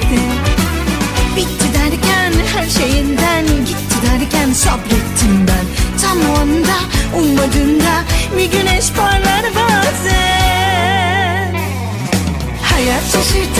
nerede Bitti derken her şeyinden Gitti derken sabrettim ben. Tam o anda ummadığında Bir güneş parlar bazen. Hayat şaşırtır